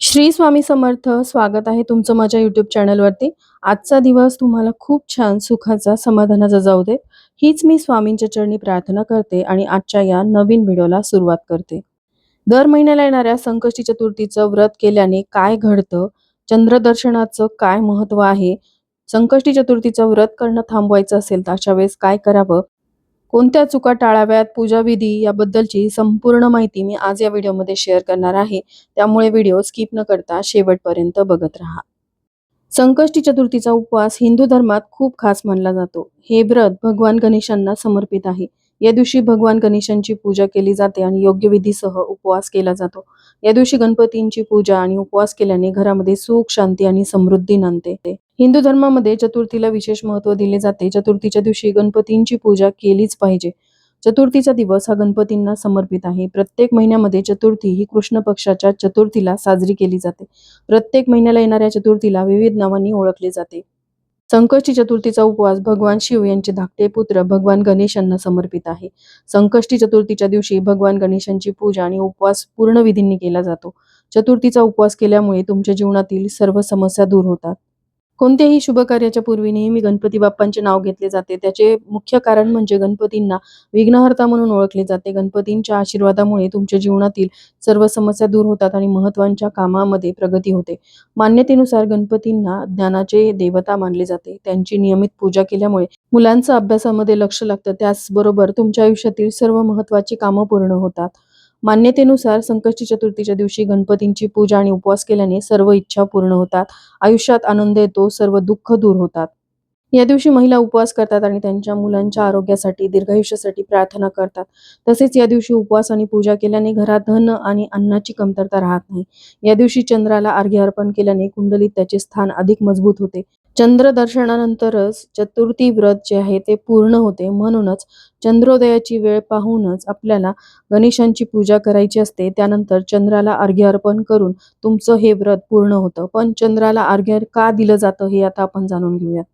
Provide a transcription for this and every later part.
श्री स्वामी समर्थ स्वागत आहे तुमचं माझ्या युट्यूब चॅनलवरती आजचा दिवस तुम्हाला खूप छान सुखाचा समाधानाचा जाऊ दे. हीच मी स्वामींच्या चरणी प्रार्थना करते आणि आजच्या या नवीन व्हिडिओला सुरुवात करते. दर महिन्याला येणाऱ्या संकष्टी चतुर्थीचं व्रत केल्याने काय घडतं? चंद्रदर्शनाचं काय महत्त्व आहे? संकष्टी चतुर्थीचं व्रत करणं थांबवायचं असेल तर अशा वेळेस काय करावं? कोणत्या चुका टाळाव्यात? पूजाविधी याबद्दलची संपूर्ण माहिती मी आज या व्हिडिओमध्ये शेअर करणार आहे. त्यामुळे व्हिडिओ स्किप न करता शेवटपर्यंत बघत राहा. संकष्टी चतुर्थीचा उपवास हिंदू धर्मात खूप खास मानला जातो. हे व्रत भगवान गणेशांना समर्पित आहे. या दिवशी भगवान गणेशांची पूजा केली जाते आणि योग्य विधीसह उपवास केला जातो. या दिवशी गणपतींची पूजा आणि उपवास केल्याने घरामध्ये सुख शांती आणि समृद्धी नांदते. हिंदू धर्मामध्ये चतुर्थीला विशेष महत्त्व दिले जाते. चतुर्थीच्या दिवशी गणपतींची पूजा केलीच पाहिजे. चतुर्थीचा दिवस हा गणपतींना समर्पित आहे. प्रत्येक महिन्यामध्ये चतुर्थी ही कृष्ण पक्षाच्या चतुर्थीला साजरी केली जाते. प्रत्येक महिन्याला येणाऱ्या चतुर्थीला विविध नावांनी ओळखले जाते. संकष्टी चतुर्थीचा उपवास भगवान शिव यांचे धाकटे पुत्र भगवान गणेशांना समर्पित आहे. संकष्टी चतुर्थीच्या दिवशी भगवान गणेशांची पूजा आणि उपवास पूर्ण विधींनी केला जातो. चतुर्थीचा उपवास केल्यामुळे तुमच्या जीवनातील सर्व समस्या दूर होतात. कोणत्याही शुभ कार्याच्या पूर्वी नेहमी गणपती बाप्पांचे नाव घेतले जाते. त्याचे मुख्य कारण म्हणजे गणपतींना विघ्नहर्ता म्हणून ओळखले जाते. गणपतींच्या आशीर्वादामुळे तुमच्या जीवनातील सर्व समस्या दूर होतात आणि महत्त्वाच्या कामामध्ये प्रगती होते. मान्यतेनुसार गणपतींना ज्ञानाचे देवता मानले जाते. त्यांची नियमित पूजा केल्यामुळे मुलांचं अभ्यासामध्ये लक्ष लागतं. त्याचबरोबर तुमच्या आयुष्यातील सर्व महत्वाची कामं पूर्ण होतात. मान्यतेनुसार संकष्टी चतुर्थीच्या दिवशी गणपतींची पूजा आणि उपवास केल्याने सर्व इच्छा पूर्ण होतात. आयुष्यात आनंद येतो सर्व दुःख दूर होतात. या दिवशी महिला उपवास करतात आणि त्यांच्या मुलांच्या आरोग्यासाठी दीर्घायुष्यासाठी प्रार्थना करतात. तसेच या दिवशी उपवास आणि पूजा केल्याने घरात धन आणि अन्नाची कमतरता राहत नाही. या दिवशी चंद्राला अर्घ्य अर्पण केल्याने कुंडलीत त्याचे स्थान अधिक मजबूत होते. चंद्र दर्शनानंतरच चतुर्थी व्रत जे आहे ते पूर्ण होते. म्हणूनच चंद्रोदयाची वेळ पाहूनच आपल्याला गणेशांची पूजा करायची असते. त्यानंतर चंद्राला अर्घ्य अर्पण करून तुमचं हे व्रत पूर्ण होतं. पण चंद्राला अर्घ्य का दिलं जातं हे आता आपण जाणून घेऊयात.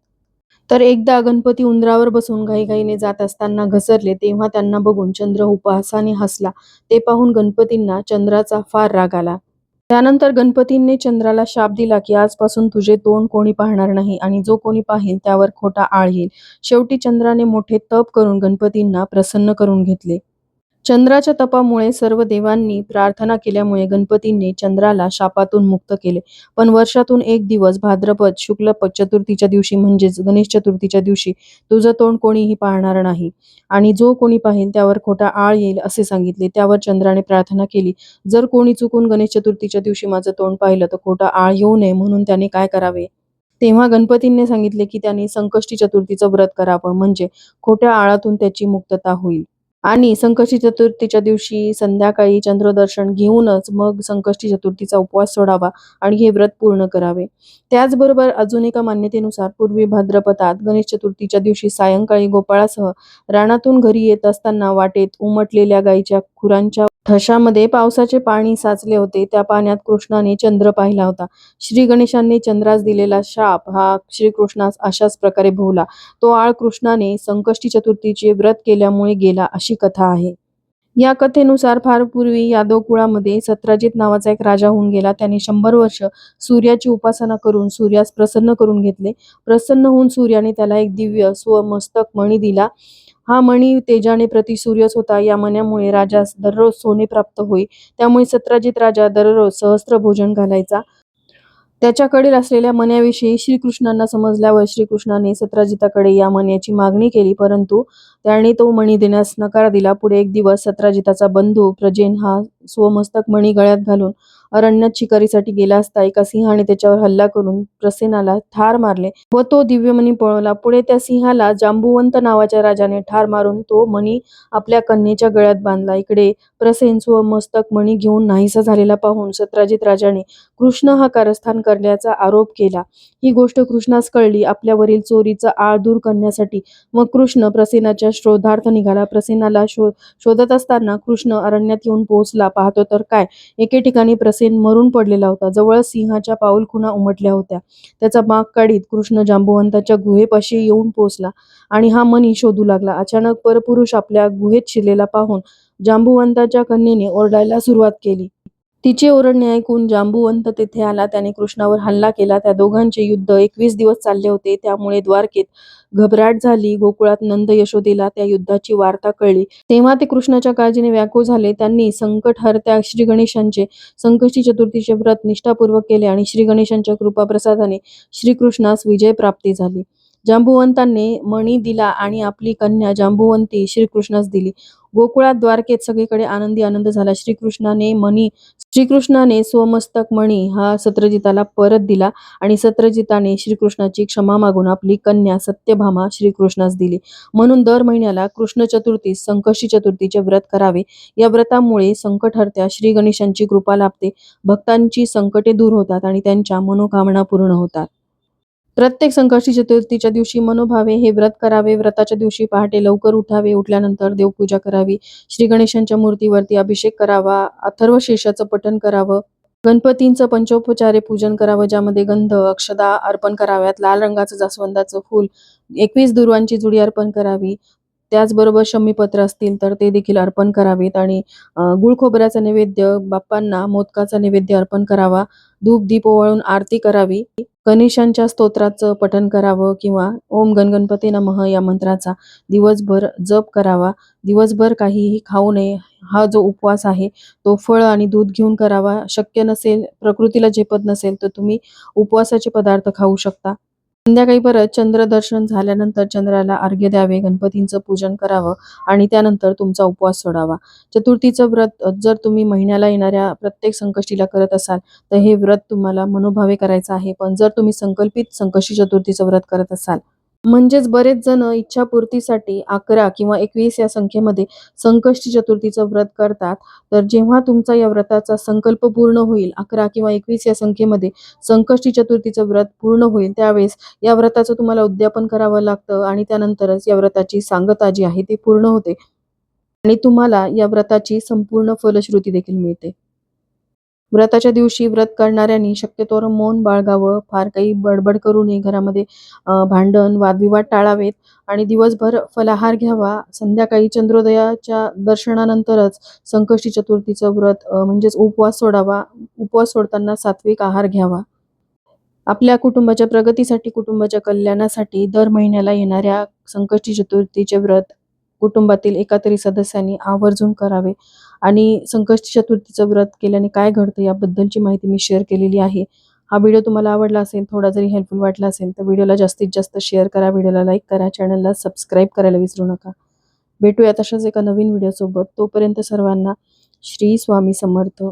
तर एकदा गणपती उंदरावर बसून घाईघाईने जात असताना घसरले तेव्हा त्यांना बघून चंद्र उपहासाने हसला. ते पाहून गणपतींना चंद्राचा फार राग आला. त्यानंतर गणपतींनी चंद्राला शाप दिला की आजपासून तुझे तोंड कोणी पाहणार नाही आणि जो कोणी पाहिल त्यावर खोटा आळ येईल. शेवटी चंद्राने मोठे तप करून गणपतींना प्रसन्न करून घेतले. चंद्राच्या तपामुळे सर्व देवांनी प्रार्थना केल्यामुळे गणपतींनी चंद्राला शापातून मुक्त केले. पण वर्षातून एक दिवस भाद्रपद शुक्ल चतुर्थीच्या दिवशी म्हणजेच गणेश चतुर्थीच्या दिवशी तुझं तोंड कोणीही पाहणार नाही. आणि जो कोणी पाहिल त्यावर खोटा आळ येईल असे सांगितले. त्यावर चंद्राने प्रार्थना केली. जर कोणी चुकून गणेश चतुर्थीच्या दिवशी माझं तोंड पाहिलं तर खोटा आळ येऊ नये म्हणून त्याने काय करावे? तेव्हा गणपतींनी सांगितले की त्यांनी संकष्टी चतुर्थीचं व्रत करावं. म्हणजे खोट्या आळातून त्याची मुक्तता होईल. आणि संकष्टी चतुर्थीच्या दिवशी संध्याकाळी चंद्रदर्शन घेऊनच मग संकष्टी चतुर्थीचा उपवास सोडावा आणि हे व्रत पूर्ण करावे. त्याचबरोबर अजून एका मान्यतेनुसार पूर्वी भाद्रपदात गणेश चतुर्थीच्या दिवशी सायंकाळी गोपाळासह रानातून घरी येत असताना वाटेत उमटलेल्या गायीच्या खुरांच्या ठशामध्ये पावसाचे पाणी साचले होते. त्या पाण्यात कृष्णाने चंद्र पाहिला होता. श्री गणेशांनी चंद्रास दिलेला शाप हा श्रीकृष्णास अशाच प्रकारे भोवला. तो आळ कृष्णाने संकष्टी चतुर्थीचे व्रत केल्यामुळे गेला अशी कथा आहे. या कथेनुसार फार पूर्वी यादव कुळामध्ये सत्राजित नावाचा एक राजा होऊन गेला. त्याने शंभर वर्ष सूर्याची उपासना करून सूर्यास प्रसन्न करून घेतले. प्रसन्न होऊन सूर्याने त्याला एक दिव्य स्वमस्तक मणी दिला. हा मणी तेजाने प्रति सूर्यच होता. या मण्यामुळे राजास दररोज सोने प्राप्त होई. त्यामुळे सत्राजित राजा दररोज सहस्त्र भोजन घालायचा. त्याच्याकडील असलेल्या मण्याविषयी श्रीकृष्णांना समजल्यावर श्रीकृष्णाने सत्राजिताकडे या मण्याची मागणी केली. परंतु त्याने तो मणी देण्यास नकार दिला. पुढे एक दिवस सत्राजिताचा बंधू प्रजेन हा स्वमस्तक मणी गळ्यात घालून अरण्यात शिकारीसाठी गेला असता एका सिंहाने त्याच्यावर हल्ला करून प्रसेनाला ठार मारले व तो दिव्यमणी पळवला. पुढे त्या सिंहाला जांबुवंत नावाच्या राजाने ठार मारून तो मणी आपल्या कन्येच्या गळ्यात बांधला. इकडे प्रसेन मस्तक मणी घेऊन नाहीसा झालेला पाहून सत्राजित राजाने कृष्ण हा कारस्थान करण्याचा आरोप केला. ही गोष्ट कृष्णास कळली. आपल्यावरील चोरीचा आळ दूर करण्यासाठी मग कृष्ण प्रसेनाच्या शोधार्थ निघाला. प्रसेनाला शो शोधत असताना कृष्ण अरण्यात येऊन पोहोचला. पाहतो तर काय? एके ठिकाणी प्रसेन मरून पडलेला होता. जवळ सिंहाच्या पाऊल खुणा उमटल्या होत्या. त्याचा माग काढीत कृष्ण जांबुवंताच्या गुहेपाशी येऊन पोहोचला आणि हा मनी शोधू लागला. अचानक परपुरुष आपल्या गुहेत शिरलेला पाहून जांबुवंताच्या कन्येने ओरडायला सुरुवात केली. तिचे ओरडणे ऐकून जांबुवंत तेथे आला. त्याने कृष्णावर हल्ला केला. त्या दोघांचे युद्ध एकवीस दिवस चालले होते. त्यामुळे द्वारकेत घबराट झाली. गोकुळात नंद यशोदेला त्या युद्धाची वार्ता कळली. तेव्हा ते कृष्णाच्या काळजीने व्याकुळ झाले. त्यांनी संकट हरत्या श्री गणेशांचे संकष्टी चतुर्थीचे व्रत निष्ठापूर्वक केले आणि श्री गणेशांच्या कृपाप्रसादाने श्रीकृष्णास विजय प्राप्ती झाली. जांबुवंतांनी मणी दिला आणि आपली कन्या जांबुवंती श्रीकृष्णास दिली. गोकुळात द्वारकेत सगळीकडे आनंदी आनंद झाला. श्रीकृष्णाने मणी श्रीकृष्णाने स्वमस्तक मणी हा सत्रजिताला परत दिला आणि सत्रजिताने श्रीकृष्णाची क्षमा मागून आपली कन्या सत्यभामा श्रीकृष्णास दिली. म्हणून दर महिन्याला कृष्ण चतुर्थी संकष्टी चतुर्थीचे व्रत करावे. या व्रतामुळे संकटहर्त्या श्री गणेशांची कृपा लाभते. भक्तांची संकटे दूर होतात आणि त्यांच्या मनोकामना पूर्ण होतात. प्रत्येक संकष्टी चतुर्थीच्या दिवशी मनोभावे हे व्रत करावे. व्रताच्या दिवशी पहाटे लवकर उठावे. उठल्यानंतर देवपूजा करावी. श्री गणेशांच्या मूर्तीवरती अभिषेक करावा. अथर्व शीर्षाचं पठण करावं. गणपतींचं पंचोपचारे पूजन करावं ज्यामध्ये गंध अक्षदा अर्पण कराव्यात. लाल रंगाचं जास्वंदाचं फूल. एकवीस दुर्वांची जुडी अर्पण करावी. त्याचबरोबर शमीपत्र असतील तर ते देखील अर्पण करावेत. आणि अ, गुळ खोबऱ्याचा नैवेद्य बाप्पांना मोदकाचा नैवेद्य अर्पण करावा. धूप दीप ओवाळून आरती करावी. गणेशांच्या स्तोत्राचं पठण करावं किंवा ओम गणगणपती नमः या मंत्राचा दिवसभर जप करावा. दिवसभर काहीही खाऊ नये. हा जो उपवास आहे तो फळ आणि दूध घेऊन करावा. शक्य नसेल प्रकृतीला झेपत नसेल तर तुम्ही उपवासाचे पदार्थ खाऊ शकता. संध्याकाळी परत चंद्रदर्शन झाल्यानंतर चंद्राला अर्घ्य द्यावे गणपतींचं पूजन करावं आणि त्यानंतर तुमचा उपवास सोडावा. चतुर्थीचं व्रत जर तुम्ही महिन्याला येणाऱ्या प्रत्येक संकष्टीला करत असाल तर हे व्रत तुम्हाला मनोभावे करायचं आहे. पण जर तुम्ही संकल्पित संकष्टी चतुर्थीचं व्रत करत असाल म्हणजेच बरेच जण इच्छापूर्तीसाठी अकरा किंवा एकवीस या संख्येमध्ये संकष्टी चतुर्थीचं व्रत करतात. तर जेव्हा तुमचा या व्रताचा संकल्प पूर्ण होईल अकरा किंवा एकवीस या संख्येमध्ये संकष्टी चतुर्थीचं व्रत पूर्ण होईल त्यावेळेस या व्रताचं तुम्हाला उद्यापन करावं लागतं आणि त्यानंतरच या व्रताची सांगता जी आहे ती पूर्ण होते. आणि तुम्हाला या व्रताची संपूर्ण फलश्रुती देखील मिळते. व्रताच्या दिवशी व्रत करणाऱ्यांनी शक्यतोवर मौन बाळगावं. फार काही बडबड करू नये घरामध्ये. भांडण वादविवाद टाळावेत आणि दिवसभर फलाहार घ्यावा. संध्याकाळी चंद्रोदयाच्या दर्शनानंतरच संकष्टी चतुर्थीचं व्रत म्हणजेच उपवास सोडावा. उपवास सोडताना सात्विक आहार घ्यावा. आपल्या कुटुंबाच्या प्रगतीसाठी कुटुंबाच्या कल्याणासाठी दर महिन्याला येणाऱ्या संकष्टी चतुर्थीचे व्रत कुटुंबातील एका तरी सदस्यांनी आवर्जून करावे आणि संकष्टी चतुर्थीचं व्रत केल्याने काय घडतं याबद्दलची माहिती मी शेअर केलेली आहे. हा व्हिडिओ तुम्हाला आवडला असेल थोडा जरी हेल्पफुल वाटला असेल तर व्हिडिओला जास्तीत जास्त शेअर करा व्हिडिओला लाईक करा चॅनलला सबस्क्राईब करायला विसरू नका. भेटूया तशाच एका नवीन व्हिडिओसोबत तोपर्यंत सर्वांना श्री स्वामी समर्थ.